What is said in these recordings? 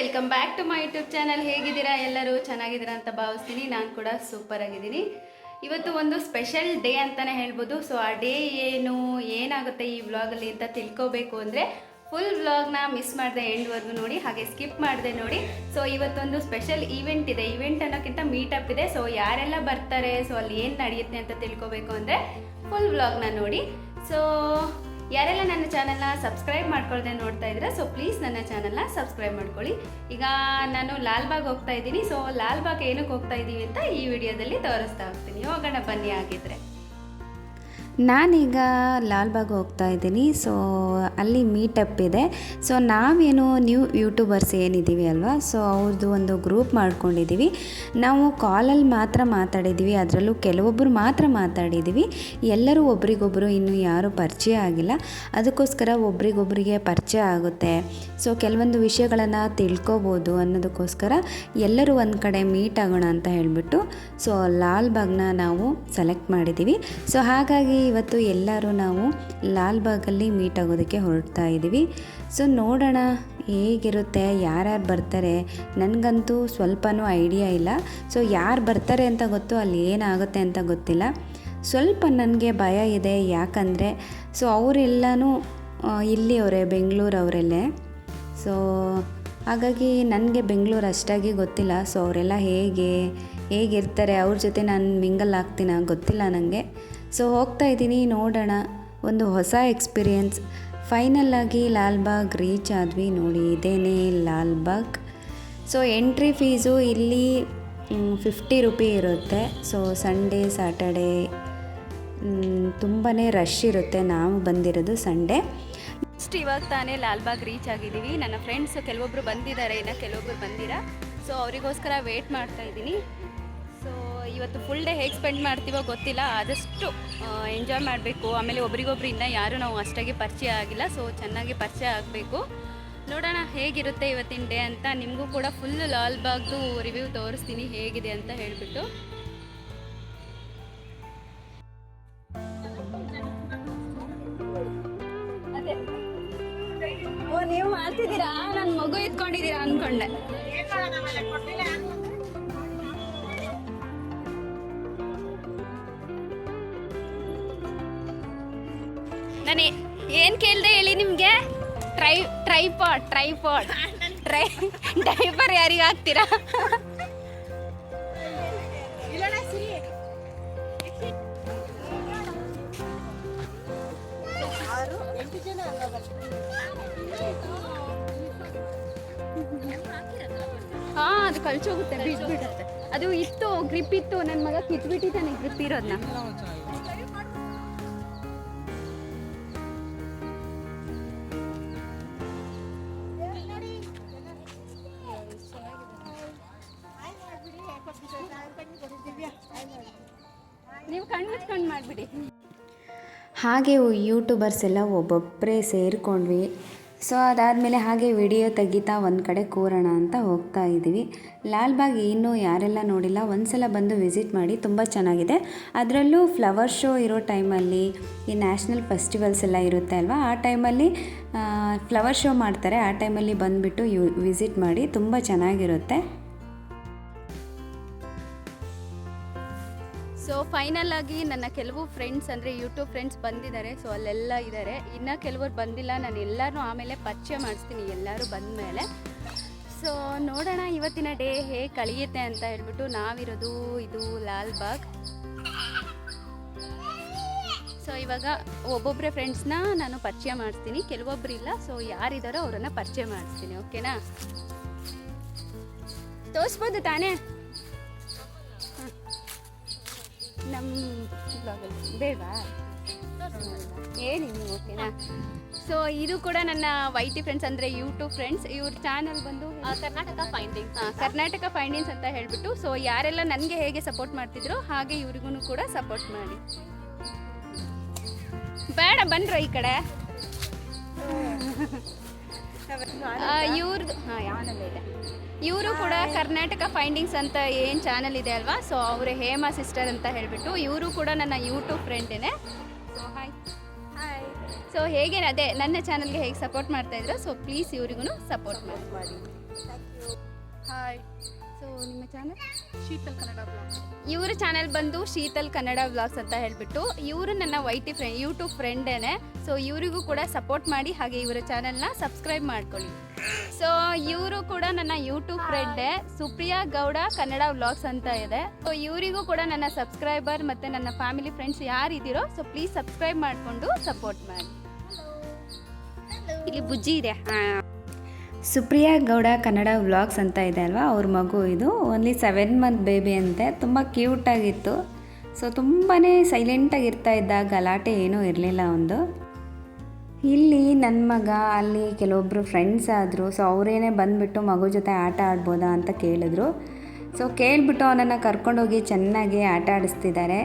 Welcome back to my YouTube channel. ಹೇಗಿದ್ದೀರಾ ಎಲ್ಲರೂ? ಚೆನ್ನಾಗಿದ್ದೀರಾ ಅಂತ ಭಾವಿಸ್ತೀನಿ. ನಾನು ಕೂಡ ಸೂಪರ್ ಆಗಿದ್ದೀನಿ. ಇವತ್ತು ಒಂದು ಸ್ಪೆಷಲ್ ಡೇ ಅಂತಲೇ ಹೇಳ್ಬೋದು. ಸೊ ಆ ಡೇ ಏನು, ಏನಾಗುತ್ತೆ ಈ ವ್ಲಾಗಲ್ಲಿ ಅಂತ ತಿಳ್ಕೊಬೇಕು ಅಂದರೆ ಫುಲ್ ವ್ಲಾಗ್ನ ಮಿಸ್ ಮಾಡಿದೆ ಎಂಡ್ವರೆಗೂ ನೋಡಿ, ಹಾಗೆ ಸ್ಕಿಪ್ ಮಾಡಿದೆ ನೋಡಿ. ಸೊ ಇವತ್ತೊಂದು ಸ್ಪೆಷಲ್ ಈವೆಂಟ್ ಇದೆ. ಈವೆಂಟ್ ಅನ್ನೋಕ್ಕಿಂತ ಮೀಟಪ್ ಇದೆ. ಸೊ ಯಾರೆಲ್ಲ ಬರ್ತಾರೆ? ಸೊ ಅಲ್ಲಿ ಏನು ನಡೆಯುತ್ತೆ ಅಂತ ತಿಳ್ಕೊಬೇಕು ಅಂದರೆ ಫುಲ್ ವ್ಲಾಗ್ನ ನೋಡಿ. ಸೊ ಯಾರೆಲ್ಲ ನನ್ನ ಚಾನಲ್ನ ಸಬ್ಸ್ಕ್ರೈಬ್ ಮಾಡ್ಕೊಳ್ದೆ ನೋಡ್ತಾ ಇದ್ದೀರಾ ಸೊ ಪ್ಲೀಸ್ ನನ್ನ ಚಾನಲ್ನ ಸಬ್ಸ್ಕ್ರೈಬ್ ಮಾಡ್ಕೊಳ್ಳಿ. ಈಗ ನಾನು ಲಾಲ್ಬಾಗ್ ಹೋಗ್ತಾ ಇದ್ದೀನಿ ಸೊ ಲಾಲ್ಬಾಗ್ ಏನಕ್ಕೆ ಹೋಗ್ತಾ ಇದ್ದೀವಿ ಅಂತ ಈ ವಿಡಿಯೋದಲ್ಲಿ ತೋರಿಸ್ತಾ ಹೋಗ್ತೀನಿ. ಹೋಗೋಣ ಬನ್ನಿ ಆಗಿದ್ರೆ ನಾನೀಗ ಲಾಲ್ಬಾಗ್ ಹೋಗ್ತಾ ಇದ್ದೀನಿ. ಸೊ ಅಲ್ಲಿ ಮೀಟಪ್ ಇದೆ. ಸೊ ನಾವೇನು ನ್ಯೂ ಯೂಟ್ಯೂಬರ್ಸ್ ಏನಿದ್ದೀವಿ ಅಲ್ವಾ? ಸೊ ಅವ್ರದ್ದು ಒಂದು ಗ್ರೂಪ್ ಮಾಡ್ಕೊಂಡಿದ್ದೀವಿ. ನಾವು ಕಾಲಲ್ಲಿ ಮಾತ್ರ ಮಾತಾಡಿದ್ದೀವಿ. ಅದರಲ್ಲೂ ಕೆಲವೊಬ್ಬರು ಮಾತ್ರ ಮಾತಾಡಿದ್ದೀವಿ. ಎಲ್ಲರೂ ಒಬ್ರಿಗೊಬ್ಬರು ಇನ್ನೂ ಯಾರೂ ಪರಿಚಯ ಆಗಿಲ್ಲ. ಅದಕ್ಕೋಸ್ಕರ ಒಬ್ರಿಗೊಬ್ಬರಿಗೆ ಪರಿಚಯ ಆಗುತ್ತೆ. ಸೊ ಕೆಲವೊಂದು ವಿಷಯಗಳನ್ನು ತಿಳ್ಕೊಬೋದು ಅನ್ನೋದಕ್ಕೋಸ್ಕರ ಎಲ್ಲರೂ ಒಂದು ಕಡೆ ಮೀಟ್ ಆಗೋಣ ಅಂತ ಹೇಳಿಬಿಟ್ಟು ಸೊ ಲಾಲ್ಬಾಗ್ನ ನಾವು ಸೆಲೆಕ್ಟ್ ಮಾಡಿದ್ದೀವಿ. ಸೊ ಹಾಗಾಗಿ ಇವತ್ತು ಎಲ್ಲರೂ ನಾವು ಲಾಲ್ಬಾಗಲ್ಲಿ ಮೀಟ್ ಆಗೋದಕ್ಕೆ ಹೊರಡ್ತಾ ಇದ್ದೀವಿ. ಸೊ ನೋಡೋಣ ಹೇಗಿರುತ್ತೆ, ಯಾರ್ಯಾರು ಬರ್ತಾರೆ. ನನಗಂತೂ ಸ್ವಲ್ಪನೂ ಐಡಿಯಾ ಇಲ್ಲ. ಸೊ ಯಾರು ಬರ್ತಾರೆ ಅಂತ ಗೊತ್ತು, ಅಲ್ಲಿ ಏನಾಗುತ್ತೆ ಅಂತ ಗೊತ್ತಿಲ್ಲ. ಸ್ವಲ್ಪ ನನಗೆ ಭಯ ಇದೆ, ಯಾಕಂದರೆ ಸೊ ಅವರೆಲ್ಲನೂ ಇಲ್ಲಿಯವರೇ, ಬೆಂಗಳೂರವರಲ್ಲೇ. ಸೊ ಹಾಗಾಗಿ ನನಗೆ ಬೆಂಗಳೂರು ಅಷ್ಟಾಗಿ ಗೊತ್ತಿಲ್ಲ. ಸೊ ಅವರೆಲ್ಲ ಹೇಗೆ ಹೇಗಿರ್ತಾರೆ ಅವ್ರ ಜೊತೆ ನಾನು ಮಿಂಗಲ್ ಆಗ್ತೀನ ಗೊತ್ತಿಲ್ಲ ನನಗೆ ಸೊ ಹೋಗ್ತಾ ಇದ್ದೀನಿ, ನೋಡೋಣ. ಒಂದು ಹೊಸ ಎಕ್ಸ್ಪೀರಿಯೆನ್ಸ್ ಫೈನಲ್ಲಾಗಿ ಲಾಲ್ಬಾಗ್ ರೀಚ್ ಆದ್ವಿ ನೋಡಿ, ಇದೇನೇ ಲಾಲ್ಬಾಗ್. ಸೊ ಎಂಟ್ರಿ ಫೀಸು ಇಲ್ಲಿ ಫಿಫ್ಟಿ ರುಪಿ ಇರುತ್ತೆ. ಸೊ ಸಂಡೇ ಸ್ಯಾಟರ್ಡೇ ತುಂಬಾ ರಶ್ ಇರುತ್ತೆ ನಾವು ಬಂದಿರೋದು ಸಂಡೇ ನೆಕ್ಸ್ಟ್ ಇವಾಗ ತಾನೇ ಲಾಲ್ಬಾಗ್ ರೀಚ್ ಆಗಿದ್ದೀವಿ. ನನ್ನ ಫ್ರೆಂಡ್ಸ್ ಕೆಲವೊಬ್ರು ಬಂದಿದ್ದಾರೆ, ಇನ್ನು ಕೆಲವೊಬ್ರು ಬಂದಿರ ಸೊ ಅವರಿಗೋಸ್ಕರ ವೇಟ್ ಮಾಡ್ತಾ ಇದ್ದೀನಿ. ಇವತ್ತು ಫುಲ್ ಡೇ ಹೇಗೆ ಸ್ಪೆಂಡ್ ಮಾಡ್ತೀವೋ ಗೊತ್ತಿಲ್ಲ, ಆದಷ್ಟು ಎಂಜಾಯ್ ಮಾಡಬೇಕು. ಆಮೇಲೆ ಒಬ್ರಿಗೊಬ್ರು ಇನ್ನೂ ಯಾರು ನಾವು ಅಷ್ಟಾಗಿ ಪರಿಚಯ ಆಗಿಲ್ಲ ಸೊ ಚೆನ್ನಾಗಿ ಪರಿಚಯ ಆಗಬೇಕು. ನೋಡೋಣ ಹೇಗಿರುತ್ತೆ ಇವತ್ತಿನ ಡೇ ಅಂತ. ನಿಮಗೂ ಕೂಡ ಫುಲ್ ಲಾಲ್ಬಾಗ್ದು ರಿವ್ಯೂ ತೋರಿಸ್ತೀನಿ ಹೇಗಿದೆ ಅಂತ ಹೇಳಿಬಿಟ್ಟು. ನೀವು ಮಾಡ್ತಿದ್ದೀರಾ? ನನ್ನ ಮಗು ಇದ್ಕೊಂಡಿದ್ದೀರಾ ಅನ್ಕೊಂಡೆ. ನಾನು ಏನು ಕೇಳಿದೆ ಹೇಳಿ ನಿಮಗೆ? Try, tripod tripod. Try diaper ಯಾರಿಗೆ ಹಾಕ್ತೀರಾ? ಹಾ, ಅದು ಕಳ್ಚೋಗುತ್ತೆ ಬಿಟ್ಬಿಡುತ್ತೆ ಅದು ಇತ್ತು ಗ್ರಿಪ್ ಇತ್ತು ನನ್ನ ಮಗ ಕಿತ್ಬಿಟ್ಟಿದ್ದಾನೆ ಗ್ರಿಪ್ ಇರೋದನ್ನ ನೀವು ಕಣ್ಣು ಮುಚ್ಕೊಂಡು ಮಾಡಿಬಿಡಿ. ಹಾಗೆ ಯೂಟ್ಯೂಬರ್ಸ್ ಎಲ್ಲ ಒಬ್ಬೊಬ್ಬರೇ ಸೇರಿಕೊಂಡ್ವಿ. ಸೊ ಅದಾದಮೇಲೆ ಹಾಗೆ ವಿಡಿಯೋ ತೆಗಿತಾ ಒಂದು ಕಡೆ ಕೂರೋಣ ಅಂತ ಹೋಗ್ತಾ ಇದ್ದೀವಿ. ಲಾಲ್ಬಾಗ್ ಇನ್ನೂ ಯಾರೆಲ್ಲ ನೋಡಿಲ್ಲ, ಒಂದ್ಸಲ ಬಂದು ವಿಸಿಟ್ ಮಾಡಿ ತುಂಬ ಚೆನ್ನಾಗಿದೆ. ಅದರಲ್ಲೂ ಫ್ಲವರ್ ಶೋ ಇರೋ ಟೈಮಲ್ಲಿ ಈ ನ್ಯಾಷನಲ್ ಫೆಸ್ಟಿವಲ್ಸ್ ಎಲ್ಲ ಇರುತ್ತೆ ಅಲ್ವಾ? ಆ ಟೈಮಲ್ಲಿ ಫ್ಲವರ್ ಶೋ ಮಾಡ್ತಾರೆ. ಆ ಟೈಮಲ್ಲಿ ಬಂದುಬಿಟ್ಟು ಯು ವಿಸಿಟ್ ಮಾಡಿ ತುಂಬ ಚೆನ್ನಾಗಿರುತ್ತೆ. ಸೊ ಫೈನಲ್ ಆಗಿ ನನ್ನ ಕೆಲವು ಫ್ರೆಂಡ್ಸ್ ಅಂದರೆ ಯೂಟ್ಯೂಬ್ ಫ್ರೆಂಡ್ಸ್ ಬಂದಿದ್ದಾರೆ. ಸೊ ಅಲ್ಲೆಲ್ಲ ಇದ್ದಾರೆ ಇನ್ನು ಕೆಲವರು ಬಂದಿಲ್ಲ. ನಾನು ಎಲ್ಲರೂ ಆಮೇಲೆ ಪರಿಚಯ ಮಾಡಿಸ್ತೀನಿ ಎಲ್ಲರೂ ಬಂದ ಮೇಲೆ ಸೊ ನೋಡೋಣ ಇವತ್ತಿನ ಡೇ ಹೇಗೆ ಕಳೆಯುತ್ತೆ ಅಂತ ಹೇಳ್ಬಿಟ್ಟು ನಾವಿರೋದು ಇದು ಲಾಲ್ಬಾಗ್. ಸೊ ಇವಾಗ ಒಬ್ಬೊಬ್ಬರೇ ಫ್ರೆಂಡ್ಸ್ನ ನಾನು ಪರಿಚಯ ಮಾಡಿಸ್ತೀನಿ. ಕೆಲವೊಬ್ರು ಇಲ್ಲ. ಸೊ ಯಾರಿದ್ದಾರೋ ಅವರನ್ನು ಪರಿಚಯ ಮಾಡಿಸ್ತೀನಿ. ಓಕೆನಾ ತೋರಿಸ್ಬೋದು ತಾನೇ? ನಮ್ಮ ಬ್ಲಾಗಲ್ಲಿ ಬೇಡವಾ? ಹೇಳಿ ನೀವು ಓಕೆನಾ ಸೊ ಇದು ಕೂಡ ನನ್ನ ವೈಟಿ ಫ್ರೆಂಡ್ಸ್ ಅಂದರೆ ಯೂಟ್ಯೂಬ್ ಫ್ರೆಂಡ್ಸ್ ಇವ್ರ ಚಾನಲ್ ಬಂದು ಕರ್ನಾಟಕ ಫೈಂಡಿಂಗ್ಸ್ ಕರ್ನಾಟಕ ಫೈಂಡಿಂಗ್ಸ್ ಅಂತ ಹೇಳ್ಬಿಟ್ಟು ಸೊ ಯಾರೆಲ್ಲ ನನಗೆ ಹೇಗೆ ಸಪೋರ್ಟ್ ಮಾಡ್ತಿದ್ರು ಹಾಗೆ ಇವ್ರಿಗೂ ಕೂಡ ಸಪೋರ್ಟ್ ಮಾಡಿ. ಬೇಡ ಬಂದರು ಈ ಕಡೆ. ಇವ್ರದ್ದು ಹಾಂ ಯಾವನಲ್ಲ ಇದೆ ಇವರು ಕೂಡ ಕರ್ನಾಟಕ ಫೈಂಡಿಂಗ್ಸ್ ಅಂತ ಏನು ಚಾನಲ್ ಇದೆ ಅಲ್ವಾ? ಸೊ ಅವರು ಹೇಮಾ ಸಿಸ್ಟರ್ ಅಂತ ಹೇಳಿಬಿಟ್ಟು ಇವರು ಕೂಡ ನನ್ನ ಯೂಟ್ಯೂಬ್ ಫ್ರೆಂಡೇನೆ ಸೊ ಹಾಯ್ ಹಾಯ್ ಸೊ ಹೇಗೆ ಅದೇ ನನ್ನ ಚಾನಲ್ಗೆ ಹೇಗೆ ಸಪೋರ್ಟ್ ಮಾಡ್ತಾ ಇದ್ರು ಸೊ ಪ್ಲೀಸ್ ಇವ್ರಿಗೂ ಸಪೋರ್ಟ್ ಮಾಡಿ. ಹಾಯ್ ಸೊ ನಿಮ್ಮ ಚಾನಲ್ ಶೀತಲ್ ಕನ್ನಡ ಬ್ಲಾಗ್ ಇವ್ರ ಚಾನೆಲ್ ಬಂದು ಶೀತಲ್ ಕನ್ನಡ ಬ್ಲಾಗ್ಸ್ ಅಂತ ಹೇಳ್ಬಿಟ್ಟು ಇವರು ನನ್ನ ವೈಟಿ ಫ್ರೆಂಡ್ ಯೂಟ್ಯೂಬ್ ಫ್ರೆಂಡೇನೆ ಸೊ ಇವರಿಗೂ ಕೂಡ ಸಪೋರ್ಟ್ ಮಾಡಿ ಹಾಗೆ ಇವರ ಚಾನೆಲ್ನ ಸಬ್ಸ್ಕ್ರೈಬ್ ಮಾಡ್ಕೊಳ್ಳಿ. ಸೊ ಇವರು ಕೂಡ ನನ್ನ ಯೂಟ್ಯೂಬ್ ಫ್ರೆಂಡೇ ಸುಪ್ರಿಯಾ ಗೌಡ ಕನ್ನಡ ವ್ಲಾಗ್ಸ್ ಅಂತ ಇದೆ. ಸೊ ಇವರಿಗೂ ಕೂಡ ನನ್ನ ಸಬ್ಸ್ಕ್ರೈಬರ್ ಮತ್ತೆ ನನ್ನ ಫ್ಯಾಮಿಲಿ ಫ್ರೆಂಡ್ಸ್ ಯಾರಿದ್ದೀರೋ ಸೊ ಪ್ಲೀಸ್ ಸಬ್ಸ್ಕ್ರೈಬ್ ಮಾಡಿಕೊಂಡು ಸಪೋರ್ಟ್ ಮಾಡಿ. ಇಲ್ಲಿ ಬುಜ್ಜಿ ಇದೆ. ಸುಪ್ರಿಯಾ ಗೌಡ ಕನ್ನಡ ವ್ಲಾಗ್ಸ್ ಅಂತ ಇದೆ ಅಲ್ವಾ? ಅವ್ರ ಮಗು ಇದು. ಓನ್ಲಿ ಸೆವೆನ್ ಮಂತ್ ಬೇಬಿ ಅಂತೆ. ತುಂಬ ಕ್ಯೂಟಾಗಿತ್ತು ಸೊ ತುಂಬಾ ಸೈಲೆಂಟಾಗಿ ಇರ್ತಾ ಇದ್ದ ಗಲಾಟೆ ಏನೂ ಇರಲಿಲ್ಲ ಒಂದು. ಇಲ್ಲಿ ನನ್ನ ಮಗ, ಅಲ್ಲಿ ಕೆಲವೊಬ್ಬರು ಫ್ರೆಂಡ್ಸ್ ಆದರು. ಸೊ ಅವರೇನೇ ಬಂದುಬಿಟ್ಟು ಮಗು ಜೊತೆ ಆಟ ಆಡ್ಬೋದಾ ಅಂತ ಕೇಳಿದ್ರು. ಸೊ ಕೇಳಿಬಿಟ್ಟು ಅವನನ್ನು ಕರ್ಕೊಂಡೋಗಿ ಚೆನ್ನಾಗಿ ಆಟ ಆಡಿಸ್ತಿದ್ದಾರೆ.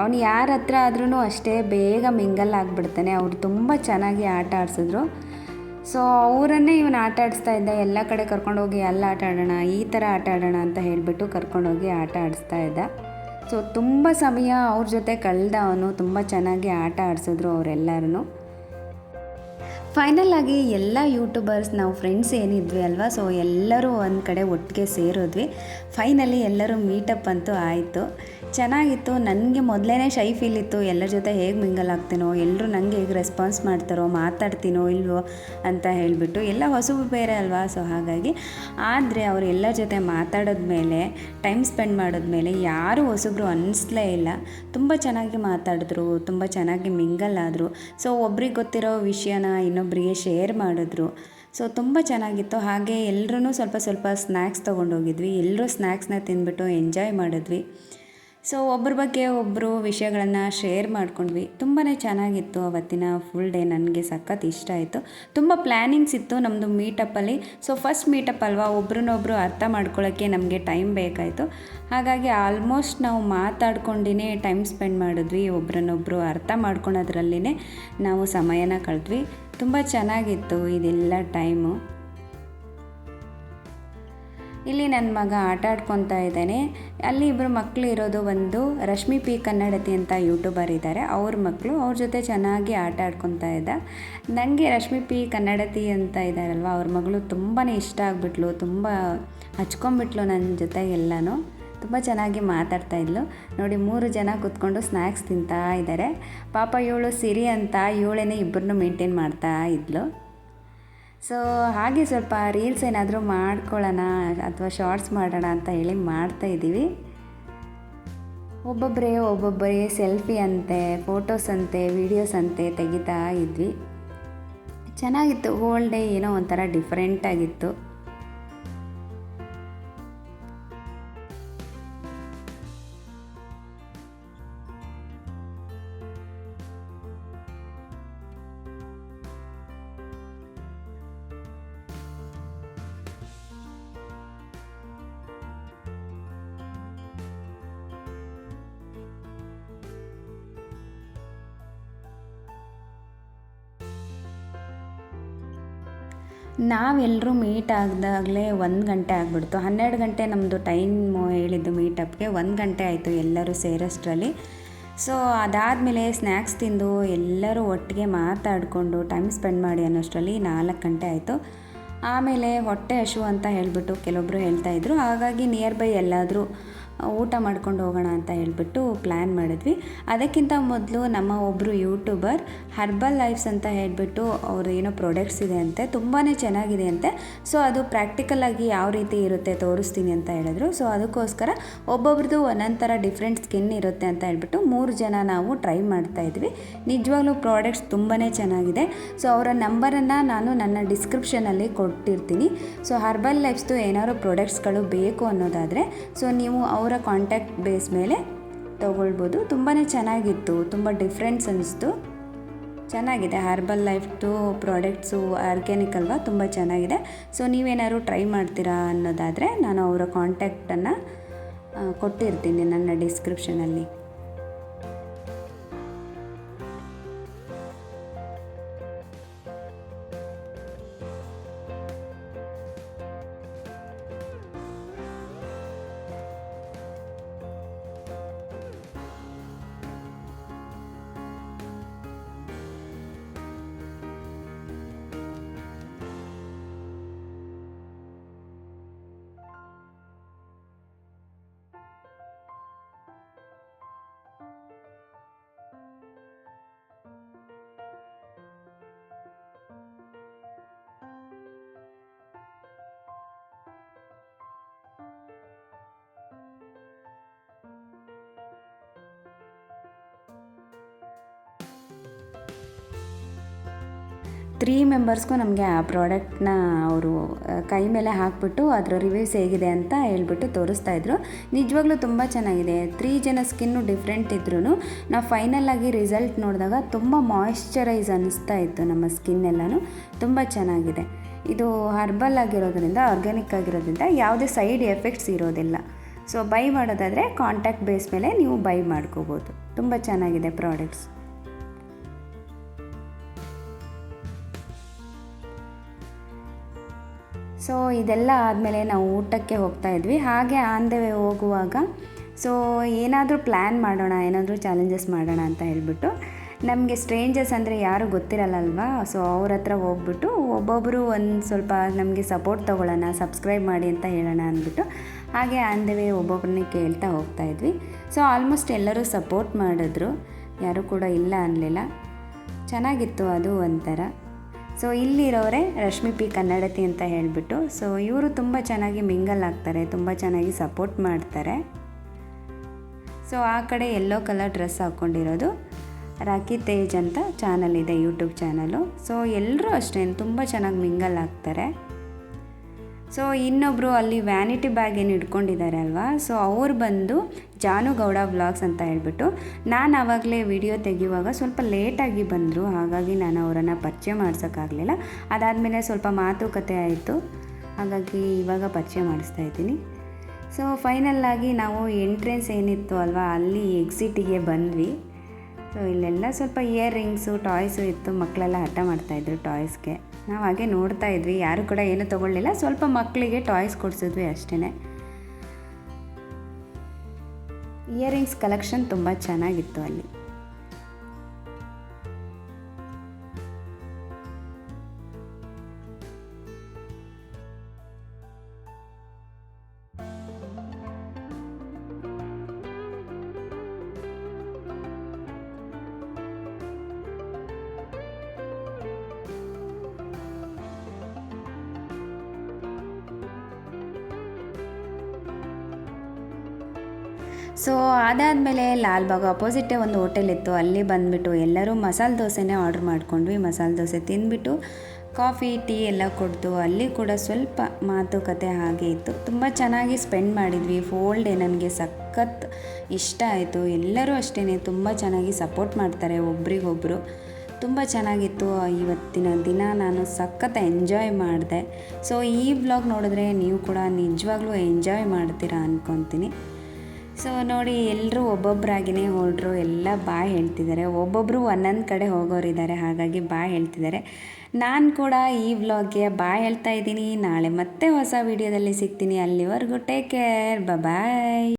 ಅವನು ಯಾರ ಹತ್ರ ಆದ್ರೂ ಅಷ್ಟೇ ಬೇಗ ಮಿಂಗಲ್ ಆಗಿಬಿಡ್ತಾನೆ. ಅವರು ತುಂಬ ಚೆನ್ನಾಗಿ ಆಟ ಆಡಿಸಿದ್ರು. ಸೊ ಅವರನ್ನೇ ಇವನು ಆಟ ಆಡಿಸ್ತಾ ಇದ್ದ, ಎಲ್ಲ ಕಡೆ ಕರ್ಕೊಂಡೋಗಿ ಎಲ್ಲ ಆಟ ಆಡೋಣ, ಈ ಥರ ಆಟ ಆಡೋಣ ಅಂತ ಹೇಳಿಬಿಟ್ಟು ಕರ್ಕೊಂಡೋಗಿ ಆಟ ಆಡಿಸ್ತಾ ಇದ್ದ. ಸೊ ತುಂಬ ಸಮಯ ಅವ್ರ ಜೊತೆ ಕಳೆದ ಅವನು ತುಂಬ ಚೆನ್ನಾಗಿ ಆಟ ಆಡಿಸಿದ್ರು ಅವರೆಲ್ಲರೂ ಫೈನಲ್ ಆಗಿ ಎಲ್ಲ ಯೂಟ್ಯೂಬರ್ಸ್ ನಾವು ಫ್ರೆಂಡ್ಸ್ ಏನಿದ್ವಿ ಅಲ್ವಾ? ಸೊ ಎಲ್ಲರೂ ಒಂದು ಕಡೆ ಒಟ್ಟಿಗೆ ಸೇರಿದ್ವಿ. ಫೈನಲಿ ಎಲ್ಲರೂ ಮೀಟಪ್ ಅಂತೂ ಆಯಿತು. ಚೆನ್ನಾಗಿತ್ತು. ನನಗೆ ಮೊದಲೇ ಶೈ ಫೀಲ್ ಇತ್ತು. ಎಲ್ಲರ ಜೊತೆ ಹೇಗೆ ಮಿಂಗಲ್ ಆಗ್ತೀನೋ ಎಲ್ಲರೂ ನನಗೆ ಹೇಗೆ ರೆಸ್ಪಾನ್ಸ್ ಮಾಡ್ತಾರೋ, ಮಾತಾಡ್ತೀನೋ ಇಲ್ವೋ ಅಂತ ಹೇಳಿಬಿಟ್ಟು ಎಲ್ಲ ಹೊಸಬು ಬೇರೆ ಅಲ್ವಾ? ಸೊ ಹಾಗಾಗಿ ಆದರೆ ಅವರು ಎಲ್ಲರ ಜೊತೆ ಮಾತಾಡೋದ್ಮೇಲೆ ಟೈಮ್ ಸ್ಪೆಂಡ್ ಮಾಡೋದ್ಮೇಲೆ ಯಾರೂ ಹೊಸಬ್ರು ಅನ್ನಿಸ್ಲೇ ಇಲ್ಲ. ತುಂಬ ಚೆನ್ನಾಗಿ ಮಾತಾಡಿದ್ರು. ತುಂಬ ಚೆನ್ನಾಗಿ ಮಿಂಗಲ್ ಆದರು. ಸೊ ಒಬ್ರಿಗೆ ಗೊತ್ತಿರೋ ವಿಷಯನ ಇನ್ನೊಬ್ಬರಿಗೆ ಶೇರ್ ಮಾಡಿದ್ರು. ಸೊ ತುಂಬ ಚೆನ್ನಾಗಿತ್ತು. ಹಾಗೆ ಎಲ್ಲರೂ ಸ್ವಲ್ಪ ಸ್ವಲ್ಪ ಸ್ನ್ಯಾಕ್ಸ್ ತೊಗೊಂಡೋಗಿದ್ವಿ. ಎಲ್ಲರೂ ಸ್ನ್ಯಾಕ್ಸ್ನ ತಿಂದ್ಬಿಟ್ಟು ಎಂಜಾಯ್ ಮಾಡಿದ್ವಿ. ಸೊ ಒಬ್ಬರ ಬಗ್ಗೆ ಒಬ್ಬರು ವಿಷಯಗಳನ್ನು ಶೇರ್ ಮಾಡ್ಕೊಂಡ್ವಿ. ತುಂಬಾ ಚೆನ್ನಾಗಿತ್ತು ಅವತ್ತಿನ ಫುಲ್ ಡೇ ನನಗೆ ಸಖತ್ ಇಷ್ಟ ಆಯಿತು. ತುಂಬ ಪ್ಲ್ಯಾನಿಂಗ್ಸ್ ಇತ್ತು ನಮ್ಮದು ಮೀಟಪ್ಪಲ್ಲಿ ಸೊ ಫಸ್ಟ್ ಮೀಟಪ್ ಅಲ್ವಾ? ಒಬ್ರನ್ನೊಬ್ರು ಅರ್ಥ ಮಾಡ್ಕೊಳ್ಳೋಕ್ಕೆ ನಮಗೆ ಟೈಮ್ ಬೇಕಾಯಿತು. ಹಾಗಾಗಿ ಆಲ್ಮೋಸ್ಟ್ ನಾವು ಮಾತಾಡ್ಕೊಂಡಿನೇ ಟೈಮ್ ಸ್ಪೆಂಡ್ ಮಾಡಿದ್ವಿ. ಒಬ್ರನ್ನೊಬ್ಬರು ಅರ್ಥ ಮಾಡ್ಕೊಳೋದ್ರಲ್ಲೇ ನಾವು ಸಮಯನ ಕಳೆದ್ವಿ. ತುಂಬ ಚೆನ್ನಾಗಿತ್ತು ಇದೆಲ್ಲ ಟೈಮು ಇಲ್ಲಿ ನನ್ನ ಮಗ ಆಟ ಆಡ್ಕೊತಾ ಇದ್ದಾನೆ. ಅಲ್ಲಿ ಇಬ್ಬರು ಮಕ್ಕಳು ಇರೋದು ಒಂದು ರಶ್ಮಿ ಪಿ ಕನ್ನಡತಿ ಅಂತ ಯೂಟ್ಯೂಬರ್ ಇದ್ದಾರೆ. ಅವ್ರ ಮಕ್ಕಳು ಅವ್ರ ಜೊತೆ ಚೆನ್ನಾಗಿ ಆಟ ಆಡ್ಕೊತಾ ಇದ್ದ. ನನಗೆ ರಶ್ಮಿ ಪಿ ಕನ್ನಡತಿ ಅಂತ ಇದ್ದಾರಲ್ವ ಅವ್ರ ಮಗಳು ತುಂಬಾ ಇಷ್ಟ ಆಗಿಬಿಟ್ಲು, ತುಂಬ ಹಚ್ಕೊಂಬಿಟ್ಲು ನನ್ನ ಜೊತೆ ಎಲ್ಲನೂ. ತುಂಬ ಚೆನ್ನಾಗಿ ಮಾತಾಡ್ತಾ ಇದ್ಲು. ನೋಡಿ, ಮೂರು ಜನ ಕೂತ್ಕೊಂಡು ಸ್ನ್ಯಾಕ್ಸ್ ತಿಂತಾ ಇದ್ದಾರೆ ಪಾಪ ಇವಳು ಸಿರಿ ಅಂತ ಇವಳೇನೆ ಇಬ್ಬರನ್ನೂ ಮೇಂಟೈನ್ ಮಾಡ್ತಾ ಇದ್ಲು. ಸೊ ಹಾಗೆ ಸ್ವಲ್ಪ ರೀಲ್ಸ್ ಏನಾದರೂ ಮಾಡ್ಕೊಳ್ಳೋಣ ಅಥವಾ ಶಾರ್ಟ್ಸ್ ಮಾಡೋಣ ಅಂತ ಹೇಳಿ ಮಾಡ್ತಾ ಇದ್ದೀವಿ. ಒಬ್ಬೊಬ್ಬರೇ ಒಬ್ಬೊಬ್ಬರೇ ಸೆಲ್ಫಿ ಅಂತೆ ಫೋಟೋಸ್ ಅಂತೆ ವೀಡಿಯೋಸ್ ಅಂತೆ ತೆಗಿತಾ ಇದ್ವಿ. ಚೆನ್ನಾಗಿತ್ತು ಹೋಲ್ ಡೇ ಏನೋ ಒಂಥರ ಡಿಫ್ರೆಂಟಾಗಿತ್ತು ನಾವೆಲ್ಲರೂ ಮೀಟ್ ಆಗಿದಾಗಲೇ ಒಂದು ಗಂಟೆ ಆಗಿಬಿಡ್ತು. ಹನ್ನೆರಡು ಗಂಟೆ ನಮ್ಮದು ಟೈಮ್ ಹೇಳಿದ್ದು ಮೀಟಪ್ಗೆ ಒಂದು ಗಂಟೆ ಆಯಿತು ಎಲ್ಲರೂ ಸೇರೋಷ್ಟರಲ್ಲಿ. ಸೊ ಅದಾದಮೇಲೆ ಸ್ನ್ಯಾಕ್ಸ್ ತಿಂದು ಎಲ್ಲರೂ ಒಟ್ಟಿಗೆ ಮಾತಾಡಿಕೊಂಡು ಟೈಮ್ ಸ್ಪೆಂಡ್ ಮಾಡಿ ಅನ್ನೋಷ್ಟರಲ್ಲಿ ನಾಲ್ಕು ಗಂಟೆ ಆಯಿತು. ಆಮೇಲೆ ಹೊಟ್ಟೆ ಹಶು ಅಂತ ಹೇಳಿಬಿಟ್ಟು ಕೆಲವೊಬ್ಬರು ಹೇಳ್ತಾಯಿದ್ರು ಹಾಗಾಗಿ ನಿಯರ್ ಬೈ ಎಲ್ಲಾದರೂ ಊಟ ಮಾಡ್ಕೊಂಡು ಹೋಗೋಣ ಅಂತ ಹೇಳಿಬಿಟ್ಟು ಪ್ಲ್ಯಾನ್ ಮಾಡಿದ್ವಿ. ಅದಕ್ಕಿಂತ ಮೊದಲು ನಮ್ಮ ಒಬ್ಬರು ಯೂಟ್ಯೂಬರ್ ಹರ್ಬಲ್ ಲೈಫ್ಸ್ ಅಂತ ಹೇಳಿಬಿಟ್ಟು ಅವರು ಏನೋ ಪ್ರಾಡಕ್ಟ್ಸ್ ಇದೆ ಅಂತೆ ತುಂಬಾ ಚೆನ್ನಾಗಿದೆ ಅಂತೆ. ಸೊ ಅದು ಪ್ರಾಕ್ಟಿಕಲಾಗಿ ಯಾವ ರೀತಿ ಇರುತ್ತೆ ತೋರಿಸ್ತೀನಿ ಅಂತ ಹೇಳಿದ್ರು. ಸೊ ಅದಕ್ಕೋಸ್ಕರ ಒಬ್ಬೊಬ್ರದ್ದು ಒಂದೊಂದು ಥರ ಡಿಫ್ರೆಂಟ್ ಸ್ಕಿನ್ ಇರುತ್ತೆ ಅಂತ ಹೇಳ್ಬಿಟ್ಟು ಮೂರು ಜನ ನಾವು ಟ್ರೈ ಮಾಡ್ತಾ ಇದ್ವಿ. ನಿಜವಾಗ್ಲೂ ಪ್ರಾಡಕ್ಟ್ಸ್ ತುಂಬಾ ಚೆನ್ನಾಗಿದೆ. ಸೊ ಅವರ ನಂಬರನ್ನು ನಾನು ನನ್ನ ಡಿಸ್ಕ್ರಿಪ್ಷನಲ್ಲಿ ಕೊಟ್ಟಿರ್ತೀನಿ. ಸೊ ಹರ್ಬಲ್ ಲೈಫ್ಸ್ದು ಏನಾದ್ರು ಪ್ರಾಡಕ್ಟ್ಸ್ಗಳು ಬೇಕು ಅನ್ನೋದಾದರೆ ಸೊ ನೀವು ಅವರ ಕಾಂಟ್ಯಾಕ್ಟ್ ಬೇಸ್ ಮೇಲೆ ತೊಗೊಳ್ಬೋದು. ತುಂಬಾ ಚೆನ್ನಾಗಿತ್ತು, ತುಂಬ ಡಿಫ್ರೆನ್ಸ್ ಅನ್ನಿಸ್ತು. ಚೆನ್ನಾಗಿದೆ ಹರ್ಬಲ್ ಲೈಫ್ದು ಪ್ರಾಡಕ್ಟ್ಸು ಆರ್ಗ್ಯಾನಿಕ್ ಅಲ್ವಾ, ತುಂಬ ಚೆನ್ನಾಗಿದೆ. ಸೊ ನೀವೇನಾದ್ರು ಟ್ರೈ ಮಾಡ್ತೀರಾ ಅನ್ನೋದಾದರೆ ನಾನು ಅವರ ಕಾಂಟ್ಯಾಕ್ಟನ್ನು ಕೊಟ್ಟಿರ್ತೀನಿ ನನ್ನ ಡಿಸ್ಕ್ರಿಪ್ಷನಲ್ಲಿ ತ್ರೀ ಮೆಂಬರ್ಸ್ಗೂ ನಮಗೆ ಆ ಪ್ರಾಡಕ್ಟ್ನ ಅವರು ಕೈ ಮೇಲೆ ಹಾಕ್ಬಿಟ್ಟು ಅದರ ರಿವ್ಯೂಸ್ ಹೇಗಿದೆ ಅಂತ ಹೇಳ್ಬಿಟ್ಟು ತೋರಿಸ್ತಾ ಇದ್ರು. ನಿಜವಾಗ್ಲೂ ತುಂಬ ಚೆನ್ನಾಗಿದೆ. ತ್ರೀ ಜನ ಸ್ಕಿನ್ನು ಡಿಫ್ರೆಂಟ್ ಇದ್ರೂ ನಾವು ಫೈನಲ್ ಆಗಿ ರಿಸಲ್ಟ್ ನೋಡಿದಾಗ ತುಂಬ ಮಾಯಿಶ್ಚರೈಸ್ ಅನ್ನಿಸ್ತಾ ಇತ್ತು ನಮ್ಮ ಸ್ಕಿನ್ ಎಲ್ಲನೂ. ತುಂಬ ಚೆನ್ನಾಗಿದೆ. ಇದು ಹರ್ಬಲ್ ಆಗಿರೋದ್ರಿಂದ ಆರ್ಗ್ಯಾನಿಕ್ ಆಗಿರೋದ್ರಿಂದ ಯಾವುದೇ ಸೈಡ್ ಎಫೆಕ್ಟ್ಸ್ ಇರೋದಿಲ್ಲ. ಸೊ ಬೈ ಮಾಡೋದಾದರೆ ಕಾಂಟ್ಯಾಕ್ಟ್ ಬೇಸ್ ಮೇಲೆ ನೀವು ಬೈ ಮಾಡ್ಕೋಬೋದು. ತುಂಬ ಚೆನ್ನಾಗಿದೆ ಪ್ರಾಡಕ್ಟ್ಸ್ ಸೊ ಇದೆಲ್ಲ ಆದಮೇಲೆ ನಾವು ಊಟಕ್ಕೆ ಹೋಗ್ತಾ ಇದ್ವಿ. ಹಾಗೆ ಆನ್ ದ ವೇ ಹೋಗುವಾಗ ಸೊ ಏನಾದರೂ ಪ್ಲ್ಯಾನ್ ಮಾಡೋಣ, ಏನಾದರೂ ಚಾಲೆಂಜಸ್ ಮಾಡೋಣ ಅಂತ ಹೇಳ್ಬಿಟ್ಟು, ನಮಗೆ ಸ್ಟ್ರೇಂಜರ್ಸ್ ಅಂದರೆ ಯಾರು ಗೊತ್ತಿರಲ್ಲ ಅಲ್ವಾ ಸೊ ಅವ್ರ ಹತ್ರ ಹೋಗ್ಬಿಟ್ಟು ಒಬ್ಬೊಬ್ಬರು ಒಂದು ಸ್ವಲ್ಪ ನಮಗೆ ಸಪೋರ್ಟ್ ತೊಗೊಳ್ಳೋಣ ಸಬ್ಸ್ಕ್ರೈಬ್ ಮಾಡಿ ಅಂತ ಹೇಳೋಣ ಅಂದ್ಬಿಟ್ಟು, ಹಾಗೆ ಆನ್ ದ ವೇ ಒಬ್ಬೊಬ್ಬರನ್ನೇ ಕೇಳ್ತಾ ಹೋಗ್ತಾ ಇದ್ವಿ. ಸೊ ಆಲ್ಮೋಸ್ಟ್ ಎಲ್ಲರೂ ಸಪೋರ್ಟ್ ಮಾಡಿದ್ರು. ಯಾರೂ ಕೂಡ ಇಲ್ಲ ಅನ್ನಲಿಲ್ಲ ಚೆನ್ನಾಗಿತ್ತು ಅದು ಒಂಥರ. ಸೊ ಇಲ್ಲಿರೋರೆ ರಶ್ಮಿ ಪಿ ಕನ್ನಡತಿ ಅಂತ ಹೇಳಿಬಿಟ್ಟು. ಸೊ ಇವರು ತುಂಬ ಚೆನ್ನಾಗಿ ಮಿಂಗಲ್ ಆಗ್ತಾರೆ, ತುಂಬ ಚೆನ್ನಾಗಿ ಸಪೋರ್ಟ್ ಮಾಡ್ತಾರೆ. ಸೊ ಆ ಕಡೆ ಎಲ್ಲೋ ಕಲರ್ ಡ್ರೆಸ್ ಹಾಕ್ಕೊಂಡಿರೋದು ರಾಕಿ ತೇಜ್ ಅಂತ ಚಾನಲ್ ಇದೆ, ಯೂಟ್ಯೂಬ್ ಚಾನಲು. ಸೊ ಎಲ್ಲರೂ ಅಷ್ಟೇ, ತುಂಬ ಚೆನ್ನಾಗಿ ಮಿಂಗಲ್ ಆಗ್ತಾರೆ. ಸೊ ಇನ್ನೊಬ್ಬರು ಅಲ್ಲಿ ವ್ಯಾನಿಟಿ ಬ್ಯಾಗ್ ಏನು ಇಟ್ಕೊಂಡಿದ್ದಾರೆ ಅಲ್ವಾ? ಸೊ ಅವ್ರು ಬಂದು ಜಾನು ಗೌಡ ವ್ಲಾಗ್ಸ್ ಅಂತ ಹೇಳ್ಬಿಟ್ಟು ನಾನು ಆವಾಗಲೇ ವಿಡಿಯೋ ತೆಗೆಯುವಾಗ ಸ್ವಲ್ಪ ಲೇಟಾಗಿ ಬಂದರು, ಹಾಗಾಗಿ ನಾನು ಅವರನ್ನು ಪರಿಚಯ ಮಾಡ್ಸೋಕ್ಕಾಗಲಿಲ್ಲ. ಅದಾದಮೇಲೆ ಸ್ವಲ್ಪ ಮಾತುಕತೆ ಆಯಿತು, ಹಾಗಾಗಿ ಇವಾಗ ಪರಿಚಯ ಮಾಡಿಸ್ತಾ ಇದ್ದೀನಿ. ಸೊ ಫೈನಲ್ಲಾಗಿ ನಾವು ಎಂಟ್ರೆನ್ಸ್ ಏನಿತ್ತು ಅಲ್ವಾ, ಅಲ್ಲಿ ಎಕ್ಸಿಟಿಗೆ ಬಂದ್ವಿ. ಸೊ ಇಲ್ಲೆಲ್ಲ ಸ್ವಲ್ಪ ಇಯರ್ ರಿಂಗ್ಸು ಟಾಯ್ಸು ಇತ್ತು ಮಕ್ಕಳೆಲ್ಲ ಹಠ ಮಾಡ್ತಾಯಿದ್ರು ಟಾಯ್ಸ್ಗೆ ನಾವು ಹಾಗೆ ನೋಡ್ತಾ ಇದ್ವಿ, ಯಾರು ಕೂಡ ಏನು ತೊಗೊಳ್ಳಿಲ್ಲ. ಸ್ವಲ್ಪ ಮಕ್ಕಳಿಗೆ ಟಾಯ್ಸ್ ಕೊಡಿಸಿದ್ವಿ ಅಷ್ಟೇ ಇಯರಿಂಗ್ಸ್ ಕಲೆಕ್ಷನ್ ತುಂಬ ಚೆನ್ನಾಗಿತ್ತು ಅಲ್ಲಿ. ಸೊ ಅದಾದಮೇಲೆ ಲಾಲ್ಬಾಗ್ ಅಪೋಸಿಟೇ ಒಂದು ಹೋಟೆಲ್ ಇತ್ತು. ಅಲ್ಲಿ ಬಂದುಬಿಟ್ಟು ಎಲ್ಲರೂ ಮಸಾಲೆ ದೋಸೆನೇ ಆರ್ಡ್ರ್ ಮಾಡ್ಕೊಂಡ್ವಿ. ಮಸಾಲೆ ದೋಸೆ ತಿಂದುಬಿಟ್ಟು ಕಾಫಿ ಟೀ ಎಲ್ಲ ಕೊಡ್ತು ಅಲ್ಲಿ ಕೂಡ ಸ್ವಲ್ಪ ಮಾತುಕತೆ ಹಾಗೆ ಇತ್ತು. ತುಂಬ ಚೆನ್ನಾಗಿ ಸ್ಪೆಂಡ್ ಮಾಡಿದ್ವಿ. ಫೋಲ್ ಡೇ ನನಗೆ ಸಖತ್ ಇಷ್ಟ ಆಯಿತು. ಎಲ್ಲರೂ ಅಷ್ಟೇ ತುಂಬ ಚೆನ್ನಾಗಿ ಸಪೋರ್ಟ್ ಮಾಡ್ತಾರೆ ಒಬ್ರಿಗೊಬ್ಬರು ತುಂಬ ಚೆನ್ನಾಗಿತ್ತು. ಇವತ್ತಿನ ದಿನ ನಾನು ಸಖತ್ ಎಂಜಾಯ್ ಮಾಡಿದೆ. ಸೊ ಈ ಬ್ಲಾಗ್ ನೋಡಿದ್ರೆ ನೀವು ಕೂಡ ನಿಜವಾಗ್ಲೂ ಎಂಜಾಯ್ ಮಾಡ್ತೀರಾ ಅಂದ್ಕೊತೀನಿ ಸೊ ನೋಡಿ ಎಲ್ಲರೂ ಒಬ್ಬೊಬ್ಬರಾಗಿನೇ ಹೊರಟರು ಎಲ್ಲ ಬಾಯ್ ಹೇಳ್ತಿದ್ದಾರೆ. ಒಬ್ಬೊಬ್ಬರು ಒಂದೊಂದು ಕಡೆ ಹೋಗೋರಿದ್ದಾರೆ ಹಾಗಾಗಿ ಬಾಯ್ ಹೇಳ್ತಿದ್ದಾರೆ. ನಾನು ಕೂಡ ಈ ವ್ಲಾಗ್ಗೆ ಬಾಯ್ ಹೇಳ್ತಾ ಇದ್ದೀನಿ. ನಾಳೆ ಮತ್ತೆ ಹೊಸ ವಿಡಿಯೋದಲ್ಲಿ ಸಿಗ್ತೀನಿ. ಅಲ್ಲಿವರೆಗೂ ಟೇಕ್ ಕೇರ್ ಬಾಯ್